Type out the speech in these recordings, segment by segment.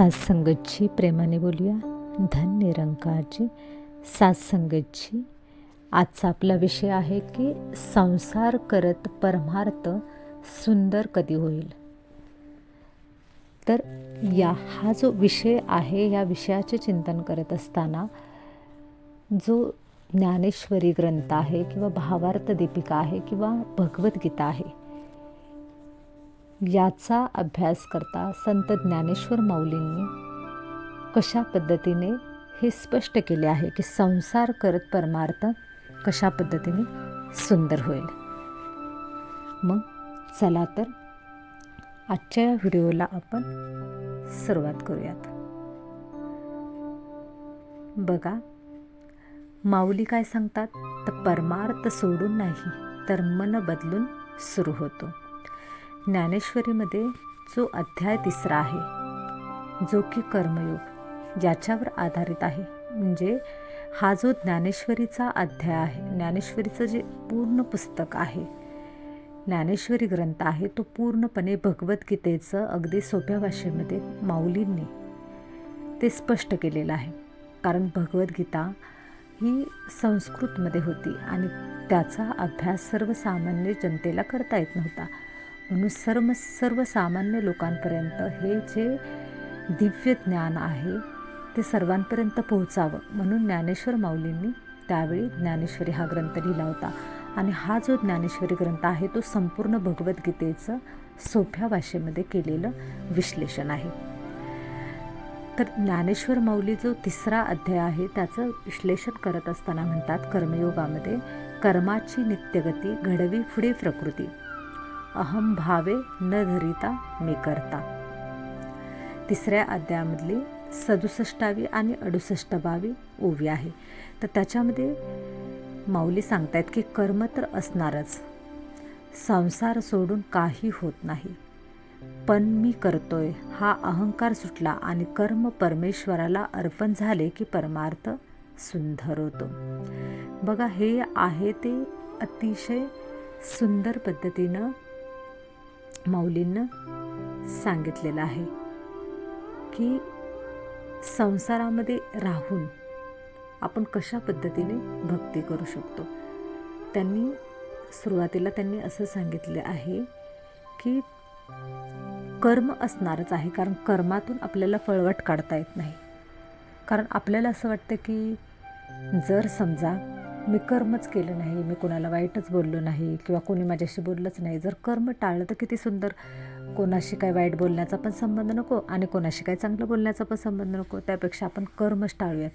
सात्संगतची प्रेमाने बोलूया. धन निरंकारची सात्संगतची आजचा आपला विषय आहे की संसार करत परमार्थ सुंदर कधी होईल? तर या हा जो विषय आहे या विषयाचे चिंतन करत असताना जो ज्ञानेश्वरी ग्रंथ आहे किंवा भावार्थ दीपिका आहे किंवा भगवद्गीता आहे याचा अभ्यास करता संत ज्ञानेश्वर माऊलींनी कशा पद्धतीने हे स्पष्ट केले आहे की संसार करत परमार्थ कशा पद्धतीने सुंदर होईल? मग चला तर आजच्या या व्हिडिओला आपण सुरुवात करूयात. बघा माऊली काय सांगतात? तर परमार्थ सोडून नाही तर मन बदलून सुरू होतो. ज्ञानेश्वरीमध्ये जो अध्याय तिसरा आहे जो की कर्मयोग याच्यावर आधारित आहे. म्हणजे हा जो ज्ञानेश्वरीचा अध्याय आहे ज्ञानेश्वरीचं जे पूर्ण पुस्तक आहे ज्ञानेश्वरी ग्रंथ आहे तो पूर्णपणे भगवद्गीतेचं अगदी सोप्या भाषेमध्ये माऊलींनी ते स्पष्ट केलेलं आहे. कारण भगवद्गीता ही संस्कृतमध्ये होती आणि त्याचा अभ्यास सर्वसामान्य जनतेला करता येत नव्हता. म्हणून सर्व सर्वसामान्य लोकांपर्यंत हे जे दिव्य ज्ञान आहे ते सर्वांपर्यंत पोहोचावं. म्हणून ज्ञानेश्वर माऊलींनी त्यावेळी ज्ञानेश्वरी हा ग्रंथ लिहिला होता. आणि हा जो ज्ञानेश्वरी ग्रंथ आहे तो संपूर्ण भगवद्गीतेचं सोप्या भाषेमध्ये केलेलं विश्लेषण आहे. तर ज्ञानेश्वर माऊली जो तिसरा अध्याय आहे त्याचं विश्लेषण करत असताना म्हणतात कर्मयोगामध्ये कर्माची नित्यगती घडवी पुढे प्रकृती. अहम भावे न धरिता मी करता. तिसऱ्या अध्यायामधली सदुसष्टावी आणि अडुसष्टावी ओवी आहे. तर त्याच्यामध्ये माऊली सांगतायत की कर्म तर असणारच. संसार सोडून काही होत नाही. पण मी करतोय हा अहंकार सुटला आणि कर्म परमेश्वराला अर्पण झाले की परमार्थ सुंदर होतो. बघा हे आहे ते अतिशय सुंदर पद्धतीनं माऊलींनं सांगितलेलं आहे की संसारामध्ये राहून आपण कशा पद्धतीने भक्ती करू शकतो? त्यांनी सुरुवातीला त्यांनी असं सांगितले आहे की कर्म असणारच आहे कारण कर्मातून आपल्याला फळवट काढता येत नाही. कारण आपल्याला असं वाटतं की जर समजा मी कर्मच केलं नाही मी कोणाला वाईटच बोललो नाही किंवा कोणी माझ्याशी बोललंच नाही. जर कर्म टाळलं तर किती सुंदर. कोणाशी काय वाईट बोलण्याचा पण संबंध नको आणि कोणाशी काय चांगलं बोलण्याचा पण संबंध नको. त्यापेक्षा आपण कर्मच टाळूयात.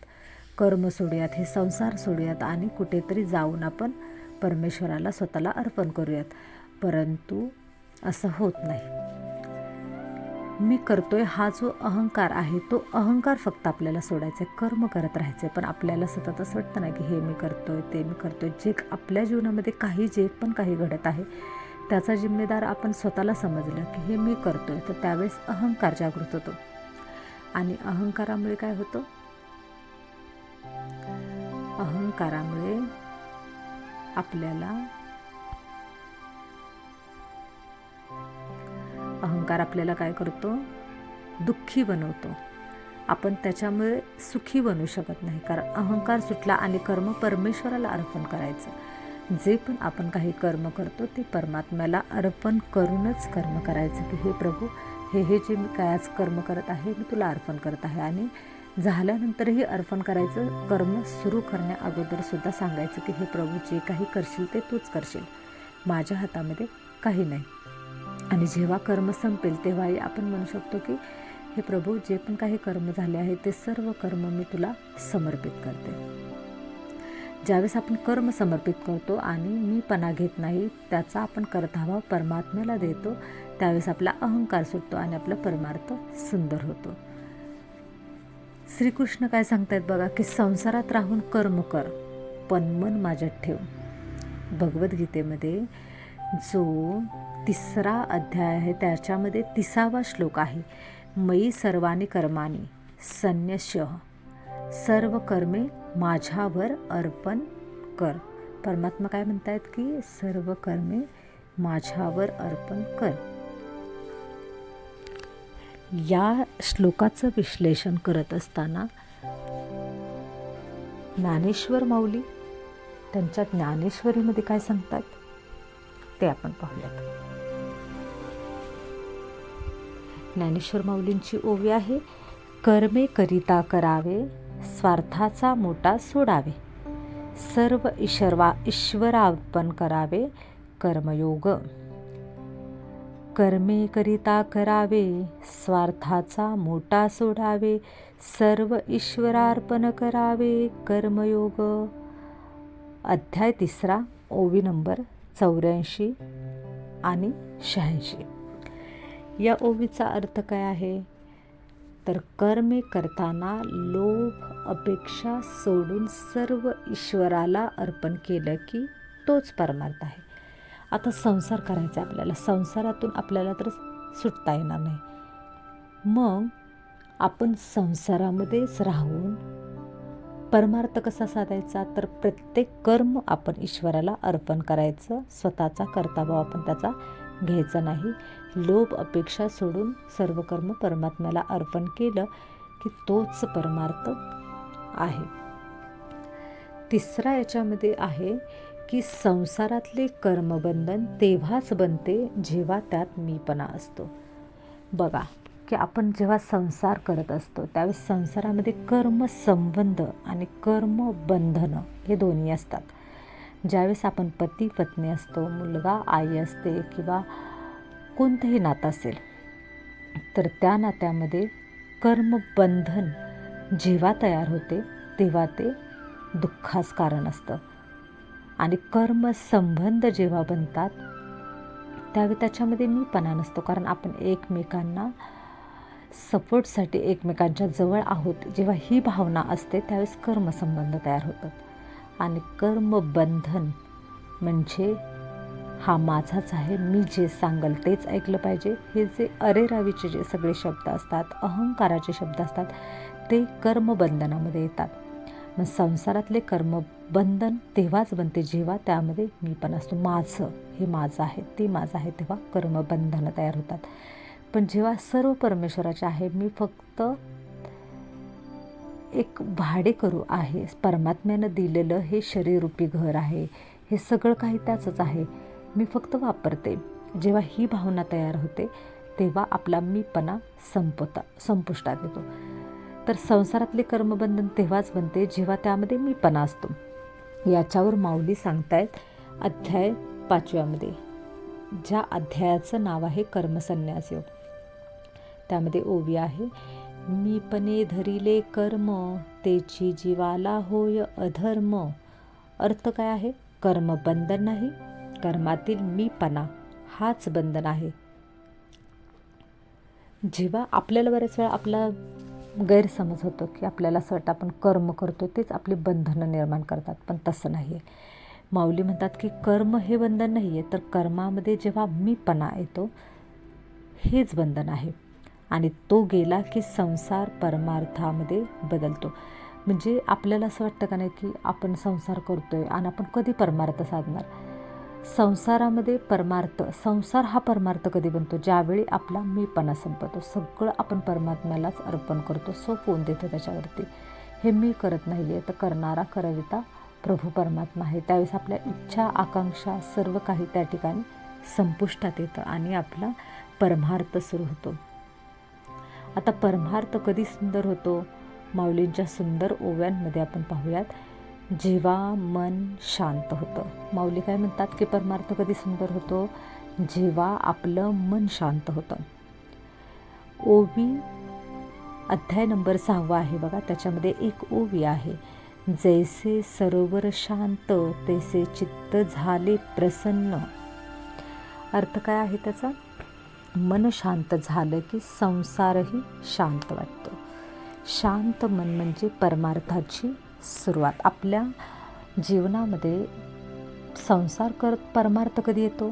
कर्म सोडूयात हे संसार सोडूयात आणि कुठेतरी जाऊन आपण परमेश्वराला स्वतःला अर्पण करूयात. परंतु असं होत नाही. मी करतोय हा जो अहंकार आहे तो अहंकार फक्त आपल्याला सोडायचा आहे. कर्म करत राहायचं आहे पण आपल्याला सतत असं वाटतं ना की हे मी करतोय ते मी करतोय. जे आपल्या जीवनामध्ये काही जे पण काही घडत आहे त्याचा जिम्मेदार आपण स्वतःला समजलं की हे मी करतोय. तर त्यावेळेस अहंकार जागृत होतो. आणि अहंकारामुळे काय होतं? अहंकारामुळे आपल्याला अहंकार आपल्याला काय करतो? दुःखी बनवतो. आपण त्याच्यामुळे सुखी बनू शकत नाही. कारण अहंकार सुटला आणि कर्म परमेश्वराला अर्पण करायचं. जे पण आपण काही कर्म करतो ते परमात्म्याला अर्पण करूनच कर्म करायचं की हे प्रभू हे हे जे मी काय आज कर्म करत आहे मी तुला अर्पण करत आहे. आणि झाल्यानंतरही अर्पण करायचं कर्म सुरू करण्या अगोदरसुद्धा सांगायचं की हे प्रभू जे काही करशील ते तूच करशील. माझ्या हातामध्ये काही नाही. आणि जेव्हा कर्म संपेल तेव्हाही आपण म्हणू शकतो की हे प्रभू जे पण काही कर्म झाले आहे ते सर्व कर्म मी तुला समर्पित करते. ज्यावेळेस आपण कर्म समर्पित करतो आणि मी पणा घेत नाही त्याचा आपण कर्तावा परमात्म्याला देतो त्यावेळेस आपला अहंकार सुटतो आणि आपला परमार्थ सुंदर होतो. श्रीकृष्ण काय सांगतायत बघा की संसारात राहून कर्म कर पण मन माझ्यात ठेव. भगवद्गीतेमध्ये जो तिसरा अध्याय आहे. त्याच्यामध्ये तिसावा श्लोक आहे. मयी सर्वानी कर्मानी संन्यश सर्व कर्मे माझ्यावर अर्पण कर. परमात्मा काय म्हणतायत की सर्व कर्मे माझ्यावर अर्पण कर. या श्लोकाचं विश्लेषण करत असताना ज्ञानेश्वर माऊली त्यांच्या ज्ञानेश्वरीमध्ये काय सांगतात ते आपण पाहूयात. ज्ञानेश्वर माऊलींची ओवी आहे कर्मे करिता करावे स्वार्थाचा मोठा सोडावे. सर्व ईश्वरा ईश्वरार्पण करावे कर्मयोग. कर्मे करिता करावे स्वार्थाचा मोठा सोडावे सर्व ईश्वरार्पण करावे कर्मयोग. अध्याय तिसरा ओवी नंबर चौऱ्याऐंशी आणि शहाऐंशी. या ओवीचा अर्थ काय आहे? तर कर्मे करताना लोभ अपेक्षा सोडून सर्व ईश्वराला अर्पण केलं की तोच परमार्थ आहे. आता संसार करायचा आहे आपल्याला. संसारातून आपल्याला तर सुटता येणार नाही. मग आपण संसारामध्येच राहून परमार्थ कसा साधायचा? तर प्रत्येक कर्म आपण ईश्वराला अर्पण करायचं. स्वतःचा कर्ताभाव आपण त्याचा घ्यायचा नाही. लोभ अपेक्षा सोडून सर्व कर्म परमात्म्याला अर्पण केलं की तोच परमार्थ आहे. तिसरा याच्यामध्ये आहे की संसारातले कर्मबंधन तेव्हाच बनते जेव्हा त्यात मीपणा असतो. बघा की आपण जेव्हा संसार करत असतो त्यावेळेस संसारामध्ये कर्मसंबंध आणि कर्मबंधनं हे दोन्ही असतात. ज्यावेळेस आपण पती पत्नी असतो मुलगा आई असते किंवा कोणतंही नातं असेल तर त्या नात्यामध्ये कर्मबंधन जेव्हा तयार होते तेव्हा ते दुःखास कारण असतं. आणि कर्मसंबंध जेव्हा बनतात त्यावेळी त्याच्यामध्ये मीपणा नसतो. कारण आपण एकमेकांना सपोर्टसाठी एकमेकांच्या जवळ आहोत. जेव्हा ही भावना असते त्यावेळेस कर्मसंबंध तयार होतात आणि कर्मबंधन म्हणजे हा माझाच आहे मी जे सांगल तेच ऐकलं पाहिजे. हे जे अरेरावीचे जे सगळे शब्द असतात अहंकाराचे शब्द असतात ते कर्मबंधनामध्ये येतात. मग संसारातले कर्मबंधन तेव्हाच बनते जेव्हा त्यामध्ये मी पण असतो. माझं हे माझं आहे ते माझं आहे तेव्हा कर्मबंधनं तयार होतात. पण जेव्हा सर्व परमेश्वराचे आहे मी फक्त एक भाडेकरू आहे. परमात्म्यानं दिलेलं हे शरीररूपी घर आहे. हे सगळं काही त्याचंच आहे. मी फक्त वापरते. जेव्हा ही भावना तयार होते तेव्हा आपला मीपणा संपता संपुष्टात येतो. तर संसारातले कर्मबंधन तेव्हाच बनते जेव्हा त्यामध्ये मीपणा असतो. याच्यावर माऊली सांगतायत अध्याय पाचव्यामध्ये ज्या अध्यायाचं नाव आहे कर्मसन्यास योग. त्यामध्ये ओवी आहे. मीपणे धरिले कर्म तेची जीवाला होय अधर्म. अर्थ काय आहे? कर्म बंधन नाही. कर्मातील मीपणा हाच बंधन आहे. जेव्हा आपल्याला बऱ्याच वेळा आपला गैरसमज होतो की आपल्याला असं वाटतं आपण कर्म करतो तेच आपली बंधनं निर्माण करतात पण तसं नाही आहे माऊली म्हणतात की कर्म हे बंधन नाही आहे तर कर्मामध्ये जेव्हा मीपणा येतो हेच बंधन आहे. आणि तो गेला की संसार परमार्थामध्ये बदलतो. म्हणजे आपल्याला असं वाटतं का नाही की आपण संसार करतो आहे आणि आपण कधी परमार्थ साधणार? संसारामध्ये परमार्थ संसार हा परमार्थ कधी बनतो? ज्यावेळी आपला मीपणा संपतो. सगळं आपण परमात्म्यालाच अर्पण करतो. सोपवून देतो त्याच्यावरती. हे मी करत नाही आहे तर करणारा करविता प्रभू परमात्मा आहे. त्यावेळेस आपल्या इच्छा आकांक्षा सर्व काही त्या ठिकाणी संपुष्टात येतं आणि आपला परमार्थ सुरू होतो. आता परमार्थ कधी सुंदर होतो? माऊलींच्या सुंदर ओव्यांमध्ये आपण पाहूयात. जेव्हा मन शांत होतं. माऊली काय म्हणतात की परमार्थ कधी सुंदर होतो? जेव्हा आपलं मन शांत होतं. ओवी अध्याय नंबर सहावा आहे बघा. त्याच्यामध्ये एक ओवी आहे. जैसे सरोवर शांत तैसे चित्त झाले प्रसन्न. अर्थ काय आहे त्याचा? मन शांत झालं की संसारही शांत वाटतो. शांत मन म्हणजे परमार्थाची सुरुवात. आपल्या जीवनामध्ये संसार करत परमार्थ कधी येतो?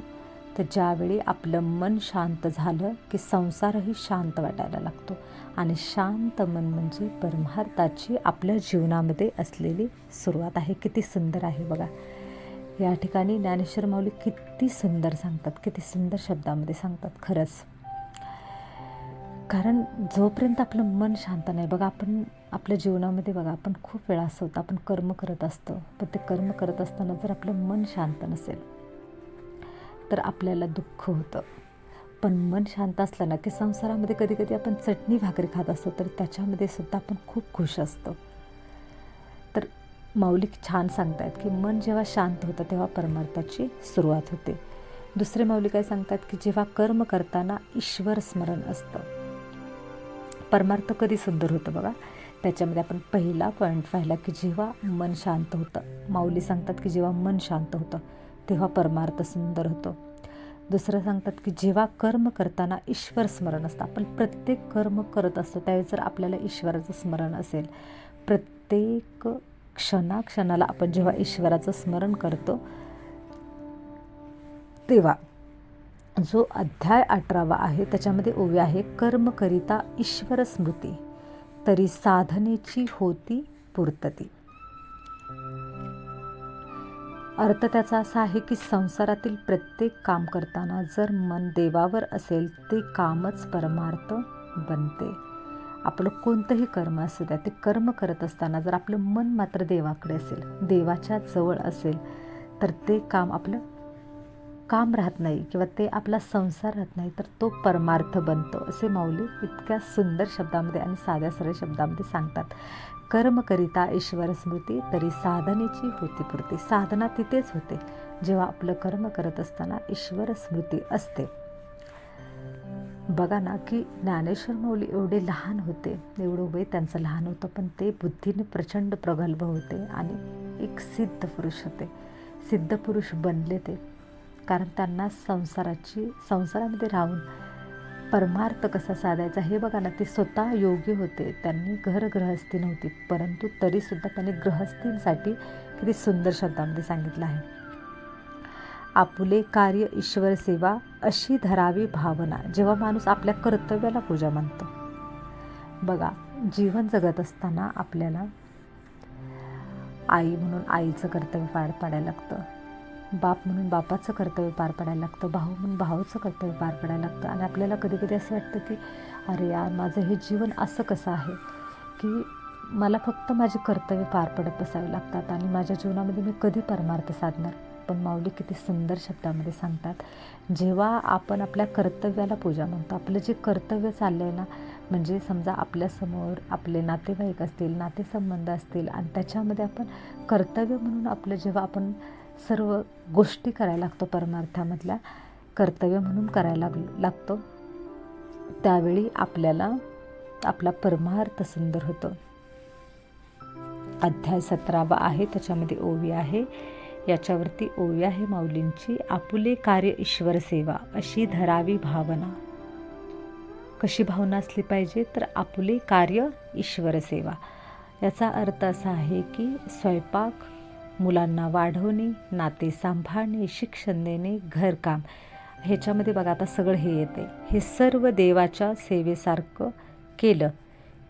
तर ज्यावेळी आपलं मन शांत झालं की संसारही शांत वाटायला लागतो. आणि शांत मन म्हणजे परमार्थाची आपल्या जीवनामध्ये असलेली सुरुवात आहे. किती सुंदर आहे बघा. या ठिकाणी ज्ञानेश्वर माऊली किती सुंदर सांगतात किती सुंदर शब्दामध्ये सांगतात खरंच. कारण जोपर्यंत आपलं मन शांत नाही बघा आपण आपल्या जीवनामध्ये बघा आपण खूप वेळा असं होतं आपण कर्म करत असतो. पण ते कर्म करत असताना जर आपलं मन शांत नसेल तर आपल्याला दुःख होतं. पण मन शांत असलं ना की संसारामध्ये कधी कधी आपण चटणी भाकरी खात असतो तर त्याच्यामध्ये सुद्धा आपण खूप खुश असतो. माऊलिक छान सांगतायत की मन जेव्हा शांत होतं तेव्हा परमार्थाची सुरुवात होते. दुसरे माऊली काय सांगतात की जेव्हा कर्म करताना ईश्वर स्मरण असतं. परमार्थ कधी सुंदर होतं बघा? त्याच्यामध्ये आपण पहिला पॉईंट पाहिला की जेव्हा मन शांत होतं. माऊली सांगतात की जेव्हा मन शांत होतं तेव्हा परमार्थ सुंदर होतो. दुसरं सांगतात की जेव्हा कर्म करताना ईश्वर स्मरण असतं. आपण प्रत्येक कर्म करत असतो त्यावेळी जर आपल्याला ईश्वराचं स्मरण असेल प्रत्येक क्षणाक्षणाला आपण जेव्हा ईश्वराचं स्मरण करतो तेव्हा जो अध्याय अठरावा आहे त्याच्यामध्ये ओवी आहे कर्म करिता ईश्वर स्मृती तरी साधनेची होती पूर्तती. अर्थ त्याचा असा आहे की संसारातील प्रत्येक काम करताना जर मन देवावर असेल ते कामच परमार्थ बनते. आपलं कोणतंही कर्म असू द्या ते कर्म करत असताना जर आपलं मन मात्र देवाकडे असेल देवाच्या जवळ असेल तर ते काम आपलं काम राहत नाही किंवा ते आपला संसार राहत नाही तर तो परमार्थ बनतो. असे माऊली इतक्या सुंदर शब्दामध्ये आणि साध्या सरळ शब्दामध्ये सांगतात. कर्म करिता ईश्वर स्मृती तरी साधनेची होती पुरती. साधना तिथेच होते. जेव्हा आपलं कर्म करत असताना ईश्वर स्मृती असते. बघा ना की ज्ञानेश्वर मौली एवढे लहान होते एवढं वय त्यांचं लहान होतं पण ते बुद्धीने प्रचंड प्रगल्भ होते आणि एक सिद्ध पुरुष होते. सिद्ध पुरुष बनले ते. कारण त्यांना संसाराची संसारामध्ये राहून परमार्थ कसा साधायचा हे बघा ना ते स्वतः योग्य होते. त्यांनी घर गृहस्थी नव्हती परंतु तरीसुद्धा त्यांनी गृहस्थींसाठी किती सुंदर शब्दामध्ये सांगितलं आहे. आपुले कार्य ईश्वर सेवा अशी धरावी भावना जेव्हा माणूस आपल्या कर्तव्याला पूजा मानतो. बघा जीवन जगत असताना आपल्याला आई म्हणून आईचं कर्तव्य पार पाडायला लागतं. बाप म्हणून बापाचं कर्तव्य पार पाडायला लागतं. भाऊ म्हणून भाऊचं कर्तव्य पार पाडायला लागतं. आणि आपल्याला कधी कधी असं वाटतं की अरे यार माझं हे जीवन असं कसं आहे की मला फक्त माझे कर्तव्य पार पडत बसावे लागतात आणि माझ्या जीवनामध्ये मी कधी परमार्थ साधणार? पण माऊली किती सुंदर शब्दामध्ये सांगतात. जेव्हा आपण आपल्या कर्तव्याला पूजा म्हणतो आपलं जे कर्तव्य चाललं आहे ना म्हणजे समजा आपल्यासमोर आपले नातेवाईक असतील नातेसंबंध असतील आणि त्याच्यामध्ये आपण कर्तव्य म्हणून आपलं जेव्हा आपण सर्व गोष्टी करायला लागतो परमार्थामधल्या कर्तव्य म्हणून करायला लाग लागतो त्यावेळी आपल्याला आपला परमार्थ सुंदर होतो. अध्याय सतरावा आहे त्याच्यामध्ये ओवी आहे. याच्यावरती ओव्या आहे माऊलींची. आपुले कार्य ईश्वर सेवा अशी धरावी भावना. कशी भावना असली पाहिजे तर आपुले कार्य ईश्वर सेवा. याचा अर्थ असा आहे की स्वयंपाक मुलांना वाढवणे नाते सांभाळणे शिक्षण देणे घरकाम ह्याच्यामध्ये बघा आता सगळं हे येते. हे सर्व देवाच्या सेवेसारखं केलं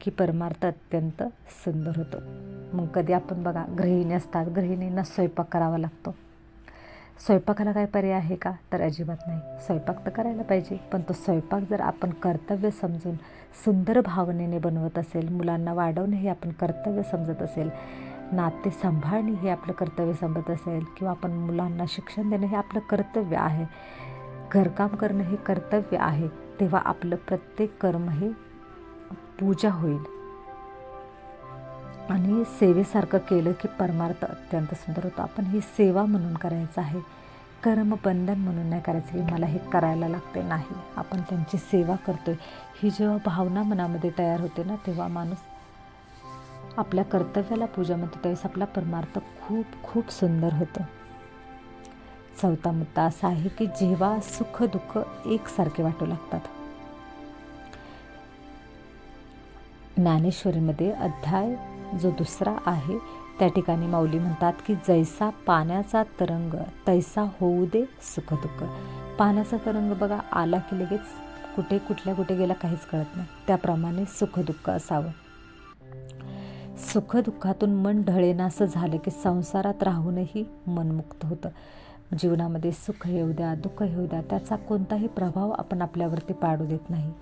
की परमार्थ अत्यंत सुंदर होतो. मग कधी आपण बघा गृहिणी असतात. गृहिणींना स्वयंपाक करावा लागतो. स्वयंपाकाला काय पर्याय आहे का? तर अजिबात नाही. स्वयंपाक तर करायला पाहिजे. पण तो स्वयंपाक जर आपण कर्तव्य समजून सुंदर भावनेने बनवत असेल मुलांना वाढवणे हे आपण कर्तव्य समजत असेल नाते सांभाळणे हे आपलं कर्तव्य समजत असेल किंवा आपण मुलांना शिक्षण देणं हे आपलं कर्तव्य आहे घरकाम करणं हे कर्तव्य आहे तेव्हा आपलं प्रत्येक कर्म हे पूजा होईल. आणि सेवेसारखं केलं की परमार्थ अत्यंत सुंदर होतो. आपण ही सेवा म्हणून करायचं आहे. कर्मबंधन म्हणून नाही करायचं की मला हे करायला लागते. नाही आपण त्यांची सेवा करतो आहे ही जेव्हा भावना मनामध्ये तयार होते ना तेव्हा माणूस आपल्या कर्तव्याला पूजा म्हणतो त्यावेळेस आपला परमार्थ खूप खूप सुंदर होतो. चौथा मुद्दा असा आहे की जेव्हा सुख दुःख एकसारखे वाटू लागतात. ज्ञानेश्वरीमध्ये अध्याय जो दुसरा आहे त्या ठिकाणी माऊली म्हणतात की जैसा पाण्याचा तरंग तैसा होऊ दे सुखदुःख. पाण्याचा तरंग बघा आला की लगेच कुठे कुठल्या कुठे गेला काहीच कळत नाही. त्याप्रमाणे सुखदुःख असावं. सुखदुःखातून मन ढळेनासं झालं की संसारात राहूनही मन मुक्त होतं. जीवनामध्ये सुख येऊ द्या दुःख येऊ द्या त्याचा कोणताही प्रभाव आपण आपल्यावरती पाडू देत नाही.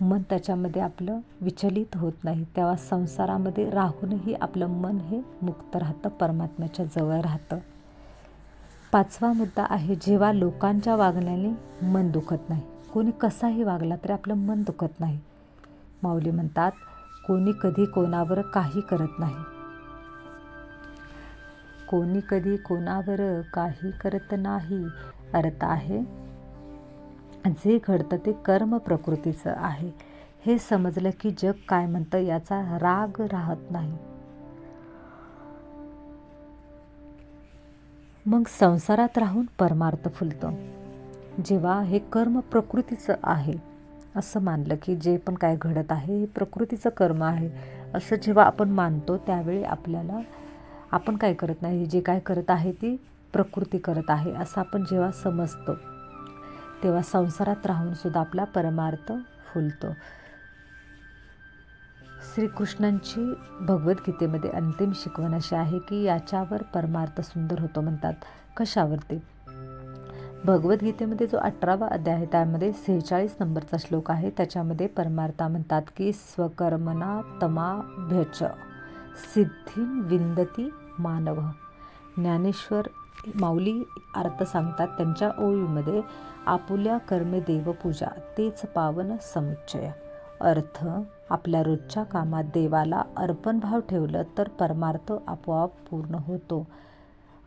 मन त्याच्यामध्ये आपलं विचलित होत नाही. तेव्हा संसारामध्ये राहूनही आपलं मन हे मुक्त राहतं परमात्म्याच्या जवळ राहतं. पाचवा मुद्दा आहे जेव्हा लोकांच्या वागण्याने मन दुखत नाही. कोणी कसाही वागला तरी आपलं मन दुखत नाही. माऊली म्हणतात कोणी कधी कोणावर काही करत नाही. कोणी कधी कोणावर काही करत नाही अर्थ आहे जे घडतं ते कर्म प्रकृतीचं आहे. हे समजलं की जग काय म्हणतं याचा राग राहत नाही. मग संसारात राहून परमार्थ फुलतो. जेव्हा हे कर्म प्रकृतीचं आहे असं मानलं की जे पण काय घडत आहे हे प्रकृतीचं कर्म आहे असं जेव्हा आपण मानतो त्यावेळी आपल्याला आपण काय करत नाही जे काय करत आहे ती प्रकृती करत आहे असं आपण जेव्हा समजतो. तेव्हा संसारात राहून सुद्धा आपला परमार्थ फुलतो. श्रीकृष्णांची भगवद्गीतेमध्ये अंतिम शिकवण अशी आहे की याच्यावर परमार्थ सुंदर होतो म्हणतात. कशावरती? भगवद्गीतेमध्ये जो अठरावा अध्याय आहे त्यामध्ये सेहेचाळीस नंबरचा श्लोक आहे. त्याच्यामध्ये परमार्था म्हणतात की स्वकर्मना तमाभ्यच सिद्धी विंदती मानव. ज्ञानेश्वर माऊली अर्थ सांगतात त्यांच्या ओळीमध्ये आपुल्या कर्मे देवपूजा तेच पावन समुच्चय. अर्थ आपल्या रोजच्या कामात देवाला अर्पणभाव ठेवलं तर परमार्थ आपोआप पूर्ण होतो.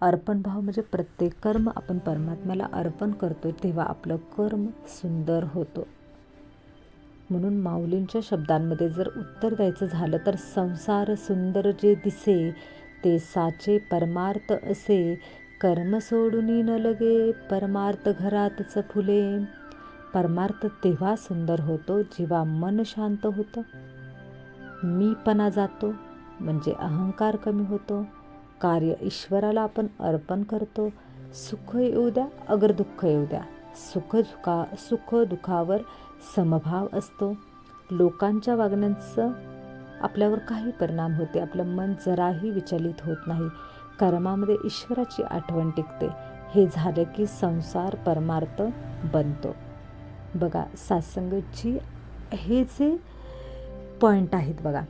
अर्पणभाव म्हणजे प्रत्येक कर्म आपण परमात्म्याला अर्पण करतो तेव्हा आपलं कर्म सुंदर होतो. म्हणून माऊलींच्या शब्दांमध्ये जर उत्तर द्यायचं झालं तर संसार सुंदर जे दिसे ते साचे परमार्थ असे. कर्म सोडून न लगे परमार्थ घरातच फुले परमार्थ तेव्हा सुंदर होतो जेव्हा मन शांत होतं. मीपणा जातो म्हणजे अहंकार कमी होतो. कार्य ईश्वराला आपण अर्पण करतो. सुख येऊ द्या अगर दुःख येऊ द्या. सुख दुखा सुख दुःखावर समभाव असतो. लोकांच्या वागण्यांचं आपल्यावर काही परिणाम होते. आपलं मन जराही विचलित होत नाही. कर्मामध्ये ईश्वराची आठवण टिकते. हे झालं की संसार परमार्थ बनतो. बघा सासंगची हे जे पॉईंट आहेत बघा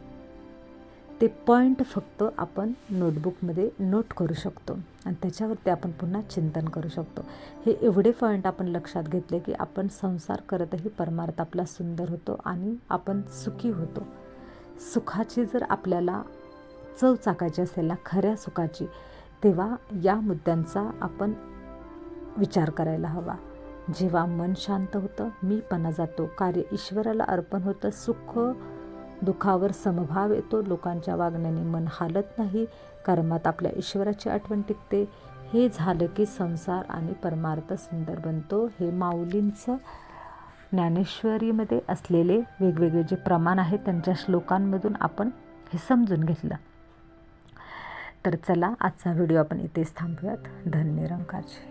ते पॉईंट फक्त आपण नोटबुकमध्ये नोट करू शकतो. आणि त्याच्यावरती आपण पुन्हा चिंतन करू शकतो. हे एवढे पॉईंट आपण लक्षात घेतले की आपण संसार करतही परमार्थ आपला सुंदर होतो आणि आपण सुखी होतो. सुखाची जर आपल्याला चव चाकायची असेल ना खऱ्या सुखाची तेव्हा या मुद्द्यांचा आपण विचार करायला हवा. जेव्हा मन शांत होतं मीपणा जातो. कार्य ईश्वराला अर्पण होतं. सुख दुःखावर समभाव येतो. लोकांच्या वागण्याने मन हालत नाही. कर्मात आपल्या ईश्वराची आठवण टिकते. हे झालं की संसार आणि परमार्थ सुंदर बनतो. हे माऊलींचं ज्ञानेश्वरीमध्ये असलेले वेगवेगळे जे प्रमाण आहेत त्यांच्या श्लोकांमधून आपण हे समजून घेतलं. तर चला आजचा व्हिडिओ आपण इथेच थांबूयात. धन्य रंगाचे.